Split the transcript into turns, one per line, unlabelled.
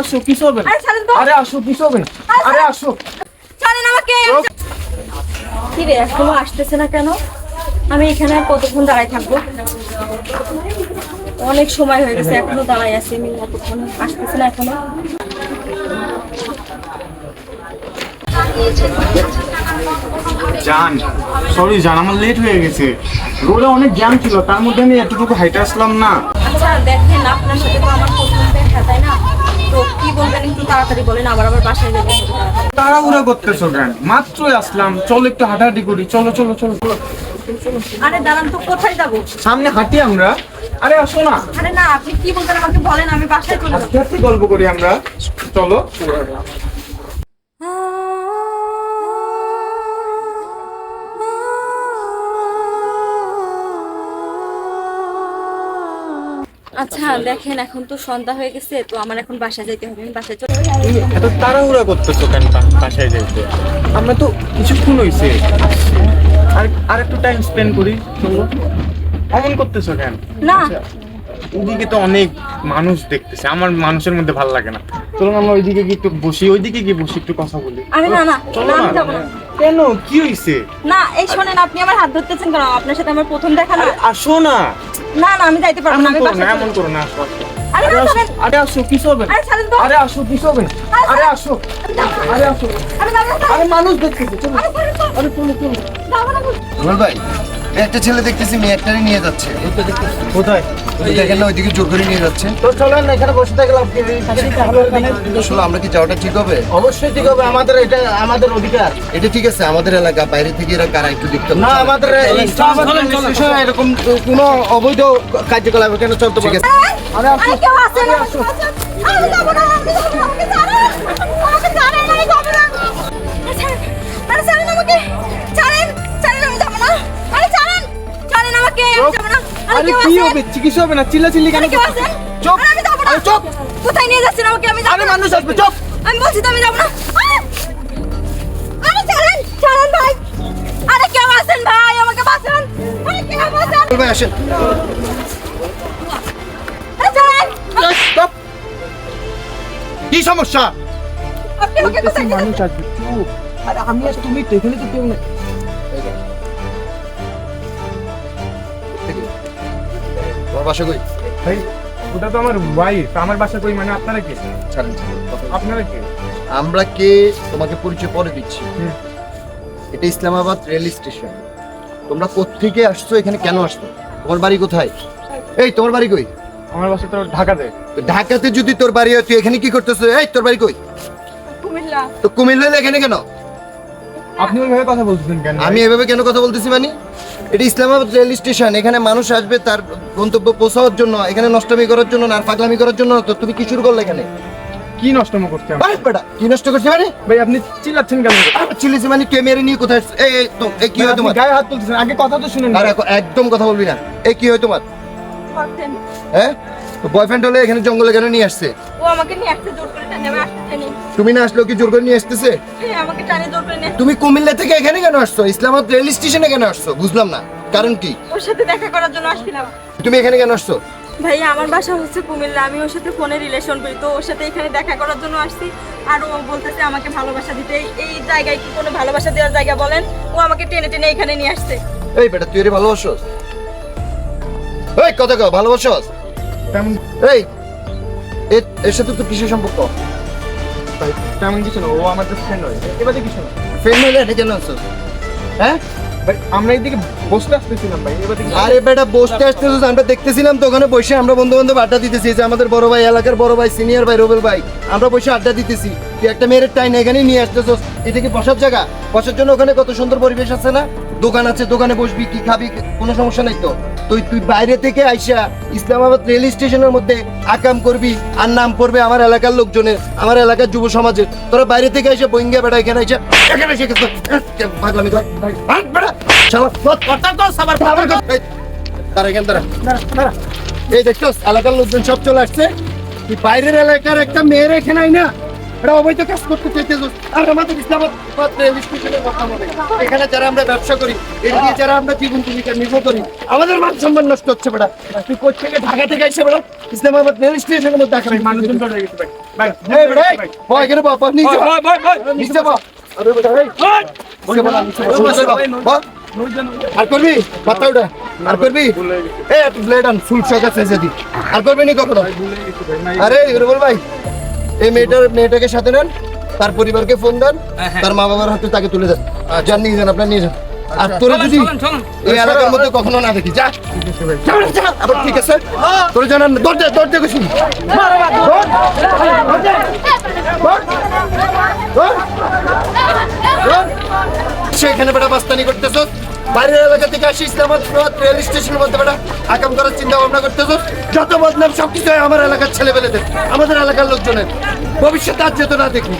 আসো কিছু হবে? না
আরে ছাড়েন তো।
আরে আসো কিছু হবে? না আরে আসো।
ছাড়েন আমাকে। কি রে এখনও আসতেছে না কেন? আমি এখানে আর কতক্ষণ দাঁড়ায় থাকব? অনেক সময় হয়ে গেছে এখনও দাঁড়াই আছি আমি কতক্ষণ আসতেছে না এখনও।
জান সরি জান আমার লেট হয়ে গেছে। রোডে অনেক জ্যাম ছিল তার মধ্যে আমি এতটুকু হাইটে আসলাম না।
আচ্ছা দেখেন আপনার সাথে তো আমার প্রথম দেখা তাই না? তো কি বলবেন একটু তাড়াতাড়ি বলেন আবার আবার বাসায় যাব। একটু তাড়াতাড়ি।
তাড়াহুড়া করতেছো কেন? মাত্রই আসলাম চলো একটু হাঁটাহাঁটি করি। চলো চলো চলো চলো।
আরে দাঁড়ান তো কোথায় যাব?
সামনে হাঁটি আমরা। আরে আসো না।
আরে না আপনি কি বলবেন আমাকে বলেন আমি বাসায় চলে যাব।
গল্প করি আমরা। চলো।
আচ্ছা দেখেন এখন তো সন্ধ্যা হয়ে গেছে তো আমার এখন বাসায় যেতে হবে। আমি বাসায় চলে
এত তাড়াহুড়া করতেছো কেন বাসায় যাইতে? আমরা তো কিছুক্ষণ হইছে। আর আর একটু টাইম স্পেন্ড করি অমন করতেছো কেন?
না।
আচ্ছা, ওদিকে তো অনেক মানুষ দেখতেছে। আমার মানুষের মধ্যে ভালো লাগে না। চলো আমরা ওইদিকে গিয়ে একটু বসি। ওইদিকে গিয়ে বসি একটু কথা বলি।
আরে না না
চলো
না,
কেন? কি হইছে?
না এই শোনেন আপনি আমার হাত ধরতেছেন কেন? আপনার সাথে আমার প্রথম দেখা না?
আরে আসো না
না না আমি যাইতে পারব না আমি বাসা
এমন করো না।
আরে
আরে
না,
আসো
ছাড়েন।
আরে আসো কি হবে?
আরে ছাড়েন তো।
আরে আসো কি হবে? আরে আসো। আরে আসো।
আরে
মানুষ দেখতেছে চলো।
আরে ছাড়েন
আরে চলো চলো।
ভাই একটা ছেলে দেখতেছি মেয়ে একটারই নিয়ে যাচ্ছে
কোথায়
ওই দেখেন না ওইদিকে জোর করে নিয়ে যাচ্ছে
তো চলো না এখানে বসে থাকলাম
আসলে আমরা কি যাওয়াটা ঠিক হবে
অবশ্যই ঠিক হবে আমাদের এটা আমাদের অধিকার
এটা ঠিক আছে আমাদের এলাকা বাইরে থেকে এরা কারা একটু দেখতে হবে।
না আমাদের এরকম কোনো অবৈধ কার্যকলাপ কেন চলতে পারে আরে আসো
আরে
কি হবে চিকিৎসা হবে না চিল্লা চিল্লি কেন চুপ
আমি যাব না।
চুপ
কোথায় নিয়ে যাচ্ছেন আমাকে? আমি যাব
আরে মানুষ আসবে চুপ
আমি বলছি তো আমি যাব না। আরে! ছাড়েন, ছাড়েন ভাই। আরে কেউ আসেন ভাই, আমাকে বাঁচান। আরে কেউ বাঁচান।
ভাই আসেন
আরে ছাড়েন।
চুপ
কি সমস্যা
আপনি আমাকে কোথায় নিয়ে
মানুষ আসবে চুপ আরে আমি আর তুমি এখানে তো কেউ নেই
বাসা কই?
ভাই ওটা তো আমার ওয়াইফ আমার বাসা কই? মানে আপনারা কে?
ছাড়েন।
আপনারা কে?
আমরা কে? তোমাকে পরিচয় পরে দিচ্ছি।
হুম।
এটা ইসলামাবাদ রেল স্টেশন। তোমরা কোত্থেকে আসছো এখানে কেন আসছো? তোমার বাড়ি কোথায়? এই তোমার বাড়ি কই?
আমার বাসা তো ঢাকাতে।
ঢাকাতে যদি তোর বাড়ি হয় তুই এখানে কি করতেছো? এই তোর বাড়ি কই?
কুমিল্লা।
তো কুমিল্লা এখানে কেন?
আপনি ওইভাবে কথা বলতেছেন কেন?
আমি এভাবে কেন কথা বলতেছি মানে? এটা ইসলামাবাদ রেল স্টেশন এখানে মানুষ আসবে তার গন্তব্য পৌঁছানোর জন্য এখানে নষ্টমী করার জন্য না আর পাগলামি করার জন্য তো তুমি কি শুরু করলে এখানে?
কি নষ্টম করতে
আরে বেটা কি নষ্ট করছে মানে?
ভাই আপনি চিল্লাচ্ছেন কেন?
চিলিস মানে তুই মেরে নিয়ে কোথায়? এই তো এই কি হয় তোমার?
গায়ে হাত তুলতেছেন আগে কথা তো শুনেন।
আর একদম কথা বলবি না। এই কি হয় তোমার? হ্যাঁ বয়ফ্রেন্ড হলে এখানে জঙ্গলে কেন নিয়ে আসছে?
ও আমাকে নিয়ে আসতে জোর করে টানে আমি আসতে চাইনি।
তুমি না আসলেও কি জোর করে নিয়ে আসতেছে?
সে আমাকে টানে জোর করে নিয়ে
তুমি কুমিল্লা থেকে এখানে কেন আসছো? ইসলামাবাদ রেল স্টেশনে কেন আসছো? বুঝলাম না। কারণ কি?
ওর সাথে দেখা করার জন্য আসছিলাম।
তুমি এখানে কেন আসছো?
ভাইয়া আমার বাসা হচ্ছে কুমিল্লা। আমি ওর সাথে ফোনে রিলেশন করি। তো ওর সাথে এখানে দেখা করার জন্য আসছি। আর ও বলতেছে আমাকে ভালোবাসা দিতে। এই- জায়গায় কি কোনো ভালোবাসা দেওয়ার জায়গা বলেন? ও আমাকে টেনে টেনে এখানে নিয়ে আসছে।
এই বেটা তুই এর ভালোবাসোস? এই কথা কও ভালোবাসোস?
তেমন
এই এর- সাথে তো কিসের সম্পর্ক?
তেমন কিছু না ও আমার ফ্রেন্ড হয় এবারে কিছু না।
ফ্রেন্ড হলে এটা কেন আসছো হ্যাঁ?
আমরা এইদিকে বসতে আসতেছিলাম ভাই
আরে বেটা বসতে আসতেছিস আমরা দেখতেছিলাম তো ওখানে বসে আমরা বন্ধু বান্ধব আড্ডা দিতেছি যে আমাদের বড় ভাই এলাকার বড় ভাই সিনিয়র ভাই রবেল ভাই আমরা বসে আড্ডা দিতেছি। তুই একটা মেয়ের টাইম এখানেই নিয়ে আসতেছস এটা কি বসার জায়গা? বসার জন্য ওখানে কত সুন্দর পরিবেশ আছে না? দোকান আছে দোকানে বসবি কি খাবি কোনো সমস্যা নাই তো? তুই তুই বাইরে থেকে আইসা ইসলামাবাদ রেল স্টেশনের মধ্যে আকাম করবি আর নাম করবে আমার এলাকার লোকজনের আমার এলাকার যুব সমাজের। তোরা বাইরে থেকে এসে বইঙ্গা বেড়া এখানে এসে এখানে এসে পাগলামি কর। ভাগ বেটা শালা কত কথা তো সবার খবর কর। এই, এখানে দেখছোস এলাকার লোকজন সব চলে আসছে। তুই বাইরের এলাকার একটা মেয়ের এখানে আই না। এটা অবৈধ কাজ করতে চাইতেছিস আর আমাদের কথা এখানে যারা আমরা ব্যবসা করি দিয়ে যারা আমরা জীবন জীবিকা নির্ভর করি আমাদের মান সম্মান নষ্ট হচ্ছে বেটা। তুই থেকে ঢাকা থেকে এসে বেটা? ইসলামাবাদ রেল স্টেশনের মধ্যে
মানুষজন চলে গেছে ভাই। ভাই
এই বেটা এখানে বাবা নিচে
ভাই, ভাই, ভাই, ভাই,
নিচে। আরে বেটা নিচে। আর করবি? মাথা উঠা। আর করবি? এই ব্লেড আন ফুল শখ আছে যদি আর করবি নি কখনো? আরে রুবল ভাই এই মেয়েটার মেয়েটাকে সাথে নেন তার পরিবারকে ফোন দেন তার মা বাবার হাতে তাকে তুলে দেন যান নিয়ে যান আপনার নিয়ে যান আর তোরে যদি এই এলাকার মধ্যে কখনো না দেখি যা আবার ঠিক আছে তোরে জানান দরজা দরজা গেছি সেখানে বেটা বাস্তানি করতেছ। বাইরের এলাকা থেকে আসি, ইসলামাবাদ রেল স্টেশন বলতে বেটা আকাম করার চিন্তা ভাবনা করতেছ। যত বদনাম সবকিছু কিছু আমার এলাকার ছেলেবেলেদের আমাদের এলাকার লোকজনের। ভবিষ্যতে আর যেত না দেখি